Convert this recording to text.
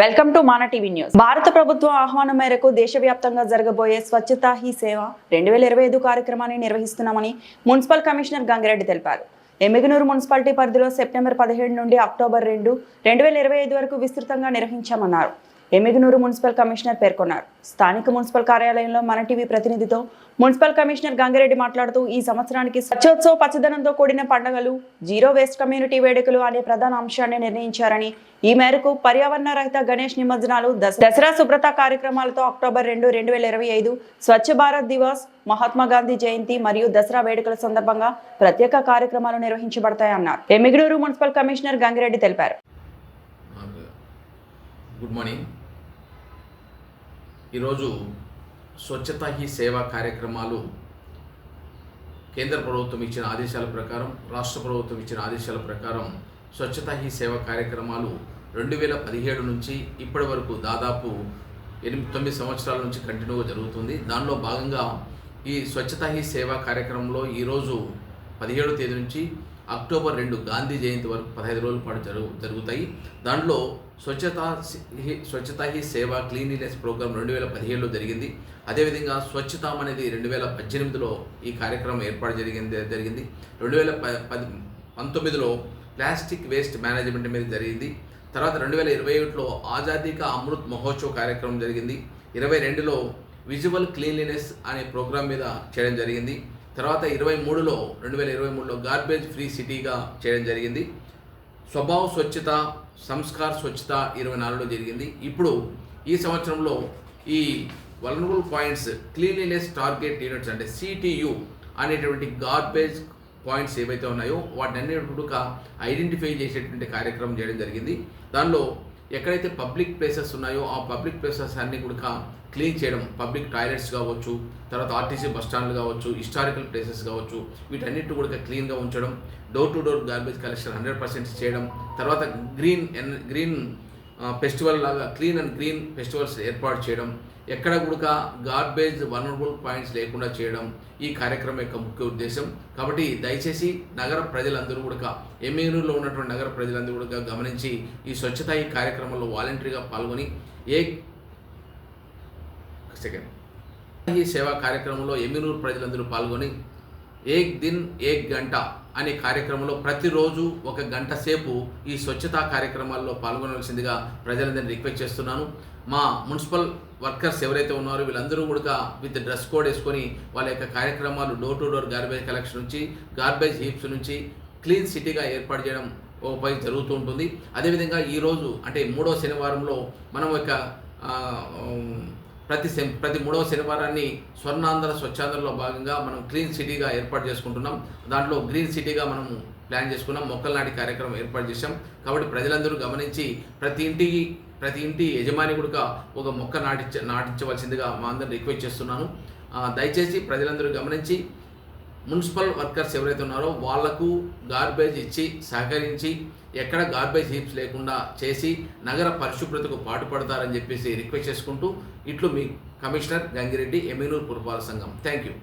Welcome to Mana TV news భారత ప్రభుత్వం ఆహ్వానం మేరకు దేశవ్యాప్తంగా జరగబోయే స్వచ్ఛతా హీ సేవ రెండు వేల ఇరవై ఐదు కార్యక్రమాన్ని నిర్వహిస్తున్నామని మున్సిపల్ కమిషనర్ గంగిరెడ్డి తెలిపారు. ఎమ్మిగనూరు మున్సిపాలిటీ పరిధిలో సెప్టెంబర్ పదిహేడు నుండి అక్టోబర్ రెండు రెండు వేల ఇరవై ఐదు వరకు విస్తృతంగా నిర్వహించామన్నారు. ఎమ్మిగనూరు మున్సిపల్ కమిషనర్ పేర్కొన్నారు. స్థానిక మున్సిపల్ కార్యాలయంలో మన టీవీ ప్రతినిధితో మున్సిపల్ కమిషనర్ గంగిరెడ్డి మాట్లాడుతూ ఈ సంవత్సరానికి స్వచ్ఛోత్సవ పచ్చదనంతో కూడిన పండుగలు జీరో వేస్ట్ కమ్యూనిటీ వేడుకలు అనే ప్రధాన అంశాన్ని నిర్ణయించారని ఈ మేరకు పర్యావరణ రహిత గణేష్ నిమజ్జనాలు దసరా శుభ్రత కార్యక్రమాలతో అక్టోబర్ రెండు రెండు వేల ఇరవై ఐదు స్వచ్ఛ భారత్ దివస్ మహాత్మా గాంధీ జయంతి మరియు దసరా వేడుకల సందర్భంగా ప్రత్యేక కార్యక్రమాలు నిర్వహించబడతాయన్నారు ఎమ్మిగనూరు మున్సిపల్ కమిషనర్ గంగిరెడ్డి తెలిపారు. గుడ్ మార్నింగ్ ఈరోజు స్వచ్ఛతా హీ సేవా కార్యక్రమాలు కేంద్ర ప్రభుత్వం ఇచ్చిన ఆదేశాల ప్రకారం రాష్ట్ర ప్రభుత్వం ఇచ్చిన ఆదేశాల ప్రకారం స్వచ్ఛత హీ సేవా కార్యక్రమాలు రెండు వేల పదిహేడు నుంచి ఇప్పటి వరకు దాదాపు ఎనిమిది తొమ్మిది సంవత్సరాల నుంచి కంటిన్యూగా జరుగుతుంది. దానిలో భాగంగా ఈ స్వచ్ఛతా హీ సేవా కార్యక్రమంలో ఈరోజు పదిహేడో తేదీ నుంచి అక్టోబర్ రెండు గాంధీ జయంతి వరకు పదహైదు రోజుల పాటు జరుగు జరుగుతాయి. దాంట్లో స్వచ్ఛతా స్వచ్ఛత స్వచ్ఛతా హీ సేవ క్లీనినెస్ ప్రోగ్రామ్ రెండు వేల పదిహేడులో జరిగింది. అదేవిధంగా స్వచ్ఛతం అనేది రెండు వేల పద్దెనిమిదిలో ఈ కార్యక్రమం ఏర్పాటు జరిగింది జరిగింది. రెండు వేల ప పది పంతొమ్మిదిలో ప్లాస్టిక్ వేస్ట్ మేనేజ్మెంట్ మీద జరిగింది. తర్వాత రెండు వేల ఇరవై ఒకటిలో ఆజాదీకా అమృత్ మహోత్సవ్ కార్యక్రమం జరిగింది. ఇరవై రెండులో విజువల్ క్లీన్లీనెస్ అనే ప్రోగ్రాం మీద చేయడం జరిగింది. తర్వాత ఇరవై మూడులో రెండు వేల ఇరవై మూడులో గార్బేజ్ ఫ్రీ సిటీగా చేయడం జరిగింది. స్వభావ స్వచ్ఛత సంస్కార్ స్వచ్ఛత ఇరవై నాలుగులో జరిగింది. ఇప్పుడు ఈ సంవత్సరంలో ఈ vulnerable points cleanliness target units అంటే సిటియు అనేటువంటి గార్బేజ్ పాయింట్స్ ఏవైతే ఉన్నాయో వాటిని కూడా ఐడెంటిఫై చేసేటువంటి కార్యక్రమం చేయడం జరిగింది. దానిలో ఎక్కడైతే పబ్లిక్ ప్లేసెస్ ఉన్నాయో ఆ పబ్లిక్ ప్లేసెస్ అన్ని కూడా క్లీన్ చేయడం పబ్లిక్ టాయిలెట్స్ కావచ్చు తర్వాత ఆర్టీసీ బస్ స్టాండ్లు కావచ్చు హిస్టారికల్ ప్లేసెస్ కావచ్చు వీటన్నిటి కూడా క్లీన్గా ఉంచడం door to door garbage collection hundred percent చేయడం తర్వాత గ్రీన్ ఎన్ గ్రీన్ ఫెస్టివల్ లాగా క్లీన్ అండ్ గ్రీన్ ఫెస్టివల్స్ ఏర్పాటు చేయడం ఎక్కడ కూడా గార్బేజ్ వనరబుల్ పాయింట్స్ లేకుండా చేయడం ఈ కార్యక్రమం యొక్క ముఖ్య ఉద్దేశం. కాబట్టి దయచేసి నగర ప్రజలందరూ కూడా ఎమ్మెల్యూలో ఉన్నటువంటి నగర ప్రజలందరూ కూడా గమనించి ఈ స్వచ్ఛత ఈ కార్యక్రమంలో వాలంటరీగా పాల్గొని ఏ సెకండ్ ఈ సేవా కార్యక్రమంలో ఎమ్మినూరు ప్రజలందరూ పాల్గొని ఏక్ దిన్ ఏక్ గంట అనే కార్యక్రమంలో ప్రతిరోజు ఒక గంట సేపు ఈ స్వచ్ఛతా కార్యక్రమాల్లో పాల్గొనవలసిందిగా ప్రజలందరినీ రిక్వెస్ట్ చేస్తున్నాను. మా మున్సిపల్ వర్కర్స్ ఎవరైతే ఉన్నారో వీళ్ళందరూ కూడా విత్ డ్రెస్ కోడ్ వేసుకొని వాళ్ళ యొక్క కార్యక్రమాలు door to door garbage collection నుంచి గార్బేజ్ హీప్స్ నుంచి క్లీన్ సిటీగా ఏర్పాటు చేయడం పై జరుగుతూ ఉంటుంది. అదేవిధంగా ఈరోజు అంటే మూడో శనివారంలో మనం ఒక ప్రతి ప్రతి మూడవ శనివారాన్ని స్వర్ణాంధ్ర స్వచ్ఛాంధ్రలో భాగంగా మనం క్లీన్ సిటీగా ఏర్పాటు చేసుకుంటున్నాం. దాంట్లో గ్రీన్ సిటీగా మనం ప్లాన్ చేసుకున్నాం. మొక్కల నాటి కార్యక్రమం ఏర్పాటు చేశాం. కాబట్టి ప్రజలందరూ గమనించి ప్రతి ఇంటికి ప్రతి ఇంటి యజమాని కూడా ఒక మొక్క నాటించ నాటించవలసిందిగా మా అందరిని రిక్వెస్ట్ చేస్తున్నాను. దయచేసి ప్రజలందరూ గమనించి మున్సిపల్ వర్కర్స్ ఎవరైతే ఉన్నారో వాళ్ళకు గార్బేజ్ ఇచ్చి సహకరించి ఎక్కడ గార్బేజ్ హీప్స్ లేకుండా చేసి నగర పరిశుభ్రతకు పాటుపడతారని చెప్పేసి రిక్వెస్ట్ చేసుకుంటూ ఇట్లు మీ కమిషనర్ గంగిరెడ్డి ఎమ్మెనూరు పురపాలక సంఘం. Thank you